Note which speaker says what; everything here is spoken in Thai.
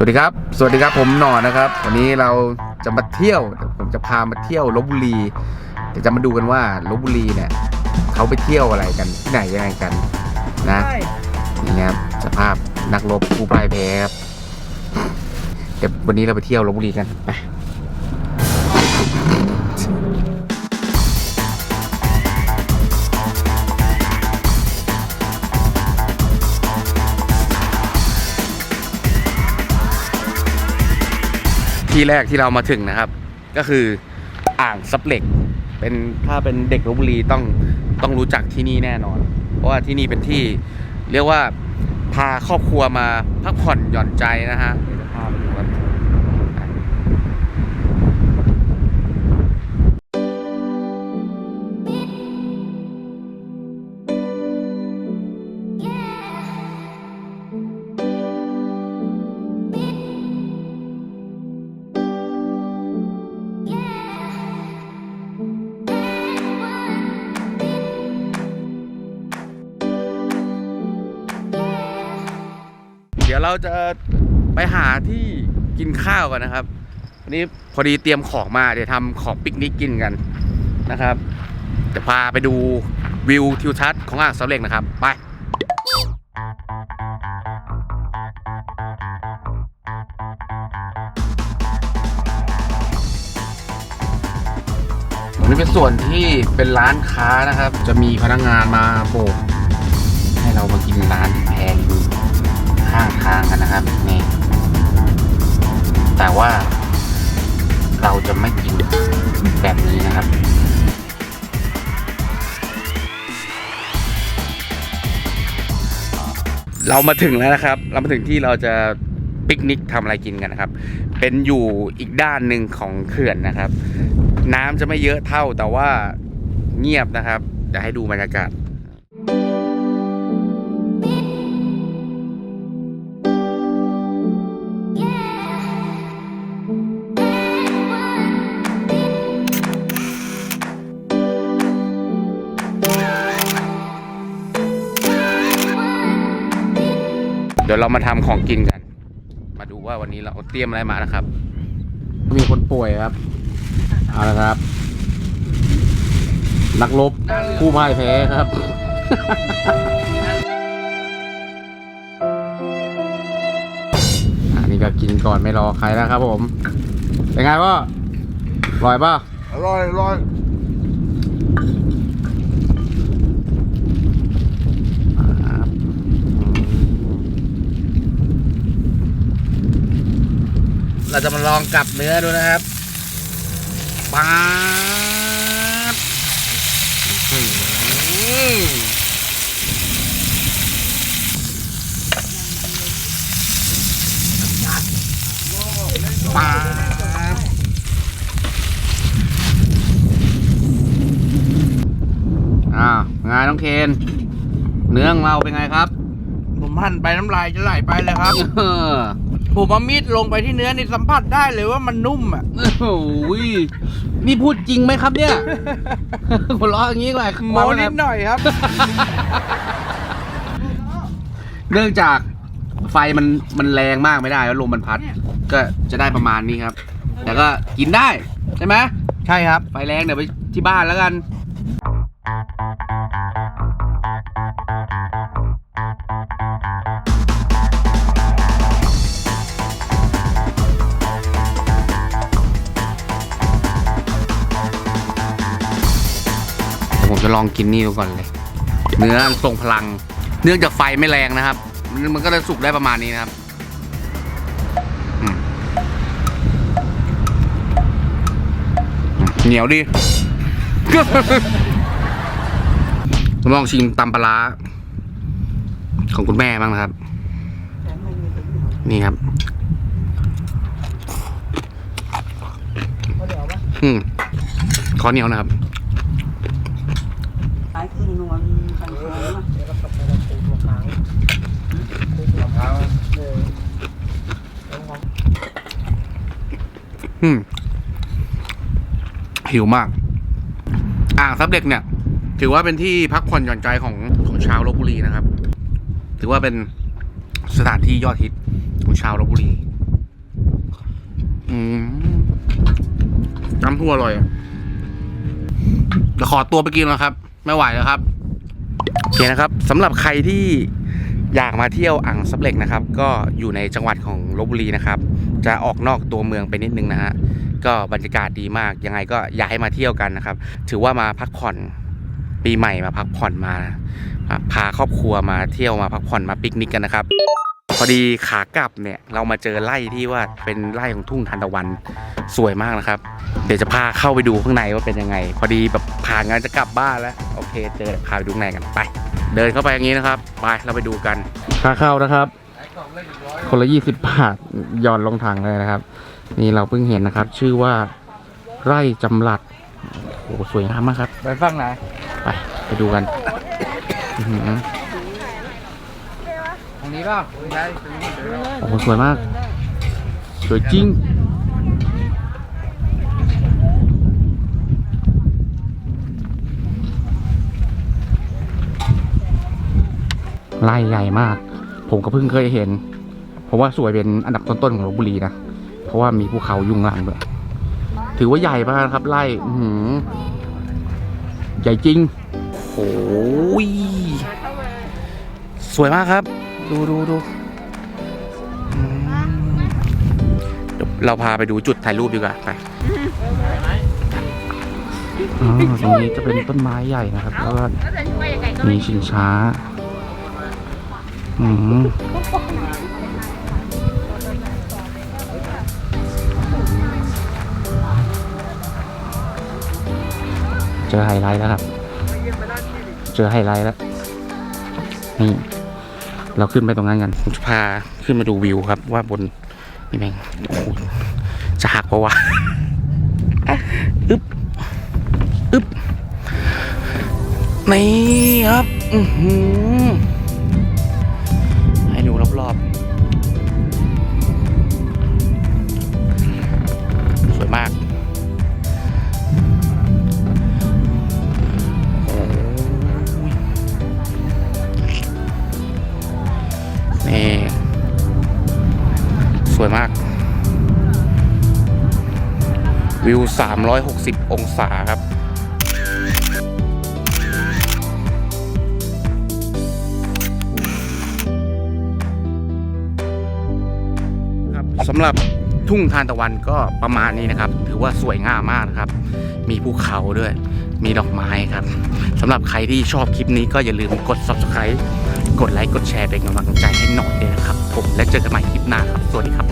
Speaker 1: สวัสดีครับ สวัสดีครับผมหนอนนะครับ วันนี้เราจะมาเที่ยวเดี๋ยวผมจะพามาเที่ยวลบบุรีเดี๋ยวจะมาดูกันว่าลบบุรีเนี่ยเขาไปเที่ยวอะไรกันที่ไหนยังไงกันนะนี่ครับสภาพนักรบผู้พ่ายแพ้ครับเดี๋ยววันนี้เราไปเที่ยวลบบุรีกันไป ที่แรกที่เรามาถึงนะครับ ก็คืออ่างซับเหล็ก เป็นถ้าเป็นเด็กลบบุรีต้องต้องรู้จักที่นี่แน่นอน เพราะว่าที่นี่เป็นที่เรียกว่าพาครอบครัวมาพักผ่อนหย่อนใจนะฮะเดี๋ยวจะพาไปดูกัน เราจะไปหาที่กินข้าวกันนะครับวันนี้พอดีเตรียมของมาเดี๋ยวทำของปิกนิกกินกันนะครับจะพาไปดูวิวทิวทัศน์ของอ่างซับเหล็กนะครับ ไปนี่เป็นส่วนที่เป็นร้านค้านะครับ จะมีพนักงานมาโบกให้เรามากินร้านแพงอยู่ ข้างทางกันนะครับ นี่ แต่ว่าเราจะไม่กินแบบนี้นะครับเรามาถึงแล้วนะครับ เรามาถึงที่เราจะปิกนิกทำอะไรกินกันนะครับ เป็นอยู่อีกด้านหนึ่งของเขื่อนนะครับ น้ำจะไม่เยอะเท่าแต่ว่าเงียบนะครับจะให้ดูบรรยากาศ เดี๋ยวเรามาทำของกินกัน มาดูว่าวันนี้เราเตรียมอะไรมานะครับ มีคนป่วยครับ เอาละครับ นักรบผู้พ่ายแพ้ครับอันนี้ก็กินก่อนไม่รอใครแล้วครับผม เป็นไงพ่ออร่อยป่ะ
Speaker 2: อร่อยอร่อย
Speaker 1: ครับอืม เราจะมาลองกับเนื้อดูนะครับป๊าดอื้อหือป๊าดอ้าวไงน้องเคน เนื้อของเราเป็นไงครับ
Speaker 2: ผมหั่นไปน้ำลายจะไหลไปเลยครับ
Speaker 1: เออ
Speaker 2: ผมเอามีดลงไปที่เนื้อนี่สัมผัสได้เลยว่ามันนุ่มอะ
Speaker 1: โอ้ยนี่พูดจริงไหมครับเนี่ยหัวเราะอย่างนี้ก็ไง
Speaker 2: โมนิดหน่อยครับ
Speaker 1: เนื่องจากไฟมันมันแรงมากไม่ได้แล้วลมมันพัด ก็จะได้ประมาณนี้ครับ แต่ก็กินได้ใช่ไหม
Speaker 2: ใช่ครับ
Speaker 1: ไฟแรงเดี๋ยวไปที่บ้านแล้วกัน ผมจะลองกินนี่ดูก่อนเลย เนื้อทรงพลัง เนื่องจากไฟไม่แรงนะครับ มันก็จะสุกได้ประมาณนี้นะครับเหนียวดีลองชิมตำปลาร้าของคุณแม่บ้างนะครับ นี่ครับ อืมขอเหนียวนะครับ
Speaker 3: ขายขึ้นนวลขายของอะ
Speaker 1: อืมหิวมาก อ่างซับเด็กเนี่ย ถือว่าเป็นที่พักผ่อนหย่อนใจของของชาวลบบุรีนะครับ ถือว่าเป็นสถานที่ยอดฮิตของชาวลบบุรี อืมน้ำทั่วอร่อยอะขอตัวไปกินแล้วครับ ไม่ไหวแล้วครับโอเคนะครับสำหรับใครที่อยากมาเที่ยวอ่างซับเหล็กนะครับ ก็อยู่ในจังหวัดของลบบุรีนะครับ จะออกนอกตัวเมืองไปนิดนึงนะฮะก็บรรยากาศดีมากยังไงก็อยากให้มาเที่ยวกันนะครับ ถือว่ามาพักผ่อนปีใหม่มาพักผ่อนมา พาครอบครัวมาเที่ยวมาพักผ่อนมาปิกนิกกันนะครับ พอดีขากลับเนี่ยเรามาเจอไร่ที่ว่าเป็นไร่ของทุ่งทานตะวันสวยมากนะครับ เดี๋ยวจะพาเข้าไปดูข้างในว่าเป็นยังไง พอดีแบบผ่านงานจะกลับบ้านแล้วโอเค เจอพาไปดูข้างในกันไป เดินเข้าไปอย่างนี้นะครับ ไปเราไปดูกันค่าเข้านะครับ คนละยี่สิบบาทหย่อนลงถังเลยนะครับ นี่เราเพิ่งเห็นนะครับ ชื่อว่าไร่จำหลัดโอ้โหสวยงามมากครับ
Speaker 2: ไปฟังไหน
Speaker 1: ไปไปดูกันอื้อหือ
Speaker 2: ทางนี้เปล่าใช่
Speaker 1: โอ้โหสวยมาก สวยจริง ไร่ใหญ่มาก ผมก็เพิ่งเคยเห็น ผมว่าสวยเป็นอันดับต้นๆของลบบุรีนะ เพราะว่ามีภูเขายุ่งหลังด้วย ถือว่าใหญ่มากนะครับไร่หือใหญ่จริงโอ้ยสวยมากครับ ดูดูดูเดี๋ยวเราพาไปดูจุดถ่ายรูปดีกว่าไปอ๋อตรงนี้จะเป็นต้นไม้ใหญ่นะครับ แล้วก็มีชิงช้า อืม เจอไฮไลท์แล้วครับ เจอไฮไลท์แล้ว นี่ เราขึ้นไปตรงนั้นกันผมจะพาขึ้นมาดูวิวครับ ว่าบนนี่แม่งโอ้โหจะหักเพราะว่าอึ๊บอึ๊บนี่ครับ อือหือให้ดูรอบๆ วิว 360 องศาครับครับสำหรับทุ่งทานตะวันก็ประมาณนี้นะครับ ถือว่าสวยงามมากนะครับ มีภูเขาด้วย มีดอกไม้ครับสำหรับใครที่ชอบคลิปนี้ก็อย่าลืมกด subscribe กดไลค์ กดแชร์เป็นกำลังใจให้หน่อยด้วยนะครับ ผมและเจอกันใหม่คลิปหน้าครับ สวัสดีครับ